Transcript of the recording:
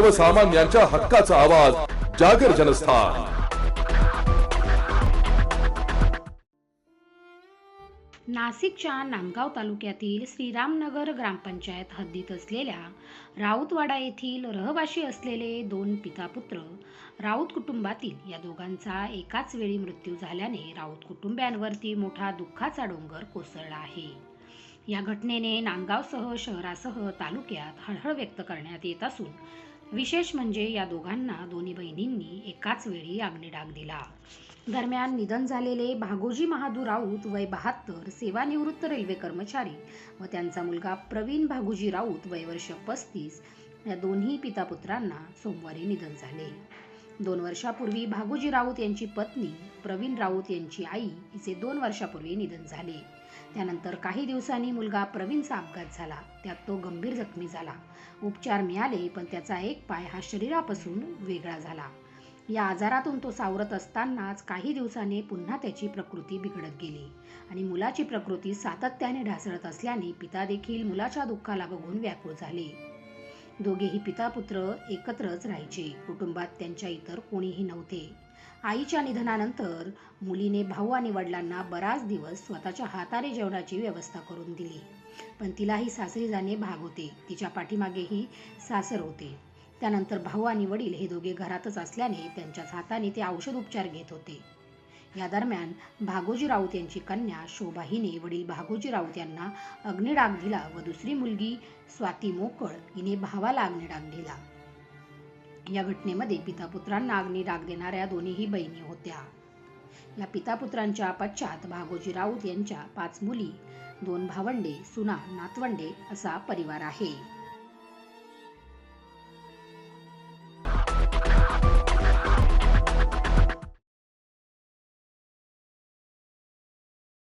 सर्वसामान्यांच्या हक्काचा आवाज जागर जनस्थान. नाशिकच्या नांदगाव तालुक्यातील श्रीरामनगर ग्रामपंचायत हद्दीत असलेल्या राऊतवाडा येथील रहवाशी असलेले दोन पितापुत्र राऊत कुटुंबातील या दोघांचा एकाच वेळी मृत्यू झाल्याने राऊत कुटुंबियांवरती मोठा दुःखाचा डोंगर कोसळला आहे. या घटनेने नांदगावसह शहरासह तालुक्यात हळहळ व्यक्त करण्यात येत असून विशेष म्हणजे या दोघांना दोन्ही बहिणींनी एकाच वेळी अग्निडाग दिला. दरम्यान निधन झालेले भागोजी महादू राऊत वय बहात्तर सेवानिवृत्त रेल्वे कर्मचारी व त्यांचा मुलगा प्रवीण भागोजी राऊत वय वर्ष पस्तीस या दोन्ही पितापुत्रांना सोमवारी निधन झाले. दोन वर्षापूर्वी भागोजी राऊत यांची पत्नी प्रवीण राऊत यांची आई हिचे दोन वर्षापूर्वी निधन झाले. त्यानंतर काही दिवसांनी मुलगा प्रवीणचा अपघात झाला. त्यात तो गंभीर जखमी झाला. उपचार मिळाले पण त्याचा एक पाय हा शरीरापासून वेगळा झाला. या आजारातून तो सावरत असतानाच काही दिवसांनी पुन्हा त्याची प्रकृती बिघडत गेली आणि मुलाची प्रकृती सातत्याने ढासळत असल्याने पिता देखील मुलाच्या दुःखाला बघून व्याकुळ झाले. दोघेही पिता पुत्र एकत्रच राहायचे. कुटुंबात त्यांच्या इतर कोणीही नव्हते. आईच्या निधनानंतर मुलीने भाऊ आणि वडिलांना बराच दिवस स्वतःच्या हाताने जेवणाची व्यवस्था करून दिली. पण तिलाही सासरी जाणे भाग होते. तिच्या पाठीमागेही सासर होते. त्यानंतर भाऊ आणि वडील हे दोघे घरातच असल्याने त्यांच्याच हाताने ते औषध उपचार घेत होते. या दरम्यान भागोजी राऊत यांची कन्या शोभा हिने वडील भागोजी राऊत यांना अग्निडाग दिला व दुसरी मुलगी स्वाती मोकळ हिने भावाला अग्निडाग दिला. या घटनेमध्ये पितापुत्रांना अग्निडाग देणाऱ्या दोन्हीही बहिणी होत्या. या पितापुत्रांच्या पश्चात भागोजी राऊत यांच्या पाच मुली दोन भावंडे सुना नातवंडे असा परिवार आहे.